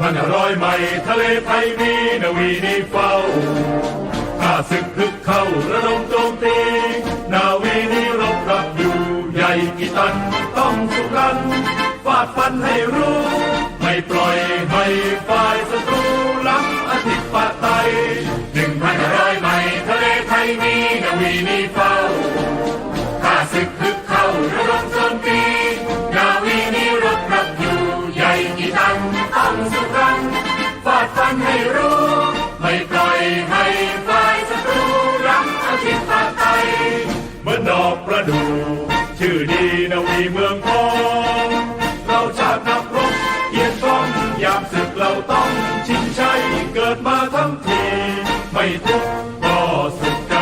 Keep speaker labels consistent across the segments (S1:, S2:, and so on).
S1: พันห้าร้อยใหม่ทะเลไทยมีนาวีนีเฝ้าข้าศึกพึกเข้าระดมโจมตี นาวีนีรบรับอยู่ใหญ่กี่ตัน ต้องสู้กัน ฟาดฟันให้รู้ ไม่ปล่อยให้ฝ่ายศัตรูีนาวีเมืองทองเราชาตินักรบเกียรติกองยามศึกเราต้องชิงชัยเกิดมาทั้งที ไม่ทุกข์ก็สุขใจ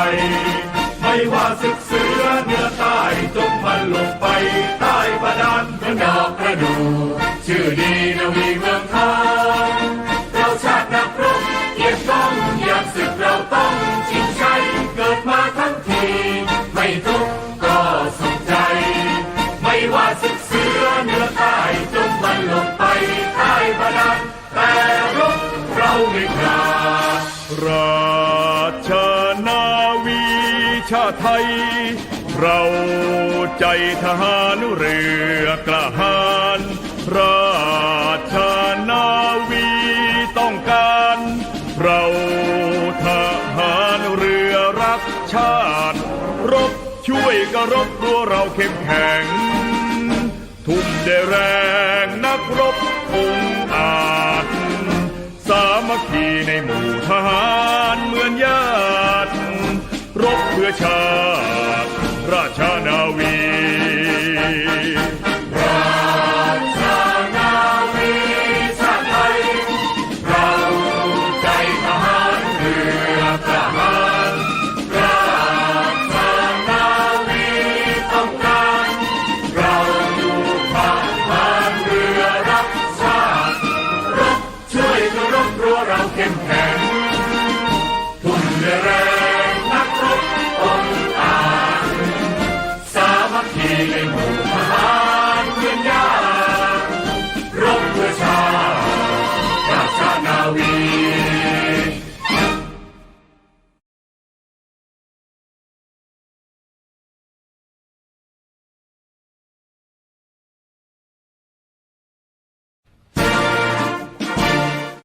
S1: ไม่ว่าศึกเสือเหนือใต้จงพันลงไปใต้บาดาลเมือนดอกประดู่ชื่อดีนาวีเมืองทองเราชาตินักรบเกียรติกองยามศึกเราต้อง รา
S2: ชนาวีชาไทย เราใจทหารเรือกระหารราชนาวีต้องการ เราทหารเรือรักชาติ รบช่วยกรบรัวเราเข้มแข็ง ทุ่มได้แรงนักรบองอาจ สามัคคีในหมู่ทหาร เพื่อชาติราชานาวี healing move.